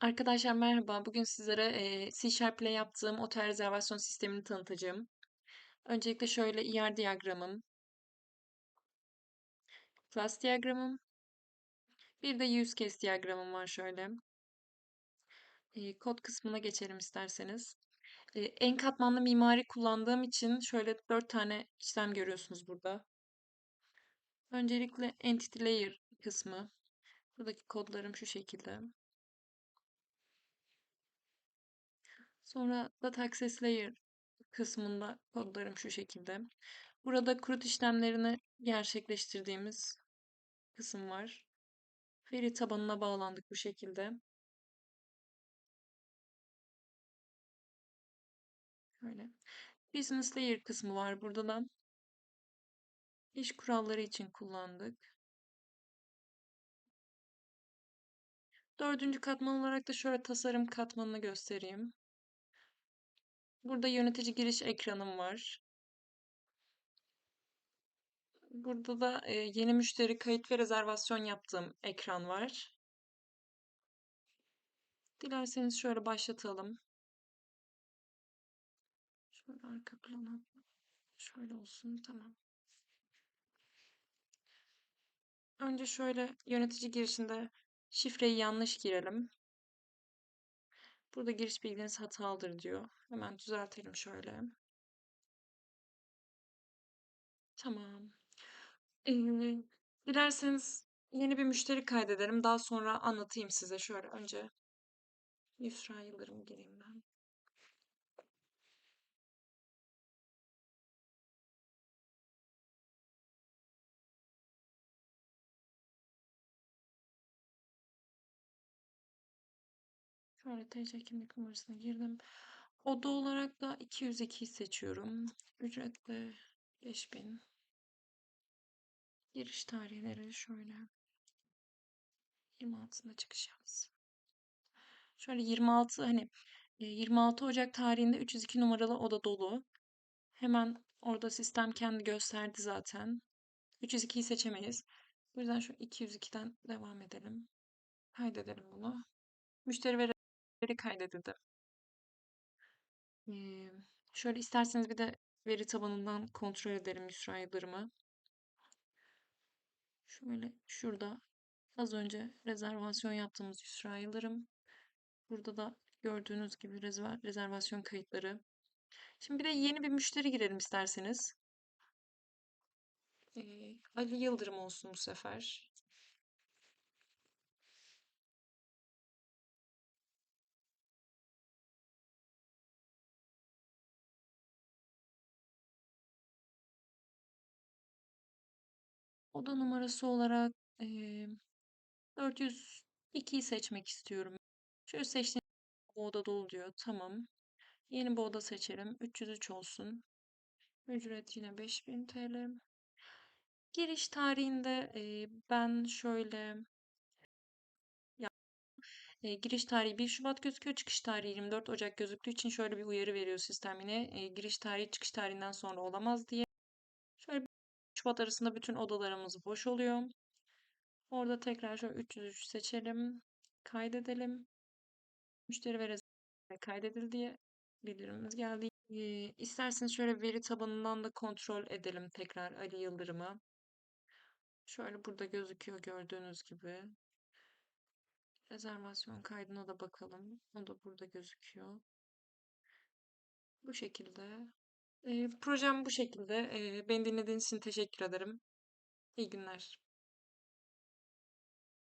Arkadaşlar merhaba. Bugün sizlere eee, C Sharp ile yaptığım otel rezervasyon sistemini tanıtacağım. Öncelikle şöyle ER diyagramım, class diyagramım, bir de use case diyagramım var şöyle. Eee, kod kısmına geçelim isterseniz. Eee, en katmanlı mimari kullandığım için şöyle dört tane işlem görüyorsunuz burada. Öncelikle entity layer kısmı. Buradaki kodlarım şu şekilde. Sonra data access layer kısmında kodlarım şu şekilde. Burada kurut işlemlerini gerçekleştirdiğimiz kısım var. Veri tabanına bağlandık bu şekilde. Şöyle. Business layer kısmı var burada da. İş kuralları için kullandık. Dördüncü katman olarak da şöyle tasarım katmanını göstereyim. Burada yönetici giriş ekranım var. Burada da yeni müşteri kayıt ve rezervasyon yaptığım ekran var. Dilerseniz şöyle başlatalım. Şöyle arka plana şöyle olsun tamam. Önce şöyle yönetici girişinde şifreyi yanlış girelim. Burada giriş bilginiz hatalıdır diyor. Hemen düzeltelim şöyle. Tamam. Ee, dilerseniz yeni bir müşteri kaydedelim. Daha sonra anlatayım size. Şöyle önce Yusra Yıldırım gireyim ben. Şöyle TC kimlik numarasına girdim. Oda olarak da 202'yi seçiyorum. Ücretle 5000. Giriş tarihleri şöyle. 26'sında çıkış yapsın. Şöyle 26 hani 26 Ocak tarihinde 302 numaralı oda dolu. Hemen orada sistem kendi gösterdi zaten. 302'yi seçemeyiz. Bu yüzden şu 202'den devam edelim. Kaydedelim bunu. Müşteri verileri kaydedildi. Ee, şöyle isterseniz bir de veri tabanından kontrol edelim Yusra Yıldırım'ı. Şöyle şurada az önce rezervasyon yaptığımız Yusra Yıldırım. Burada da gördüğünüz gibi rezervasyon kayıtları. Şimdi bir de yeni bir müşteri girelim isterseniz. Ee, Ali Yıldırım olsun bu sefer. Oda numarası olarak e, 402'yi seçmek istiyorum. Şöyle seçtiğim bu oda dolu diyor. Tamam. Yeni bir oda seçelim. 303 olsun. Ücret yine 5000 TL. Giriş tarihinde e, ben şöyle e, giriş tarihi 1 Şubat gözüküyor. Çıkış tarihi 24 Ocak gözüktüğü için şöyle bir uyarı veriyor sistem yine. E, giriş tarihi çıkış tarihinden sonra olamaz diye. Şöyle 1 Şubat arasında bütün odalarımız boş oluyor. Orada tekrar şöyle 303 seçelim. Kaydedelim. Müşteri ve kaydedildi diye bildirimimiz geldi. Ee, isterseniz şöyle veri tabanından da kontrol edelim tekrar Ali Yıldırım'ı. Şöyle burada gözüküyor gördüğünüz gibi. Rezervasyon kaydına da bakalım. O da burada gözüküyor. Bu şekilde. E, projem bu şekilde. E, beni dinlediğiniz için teşekkür ederim. İyi günler.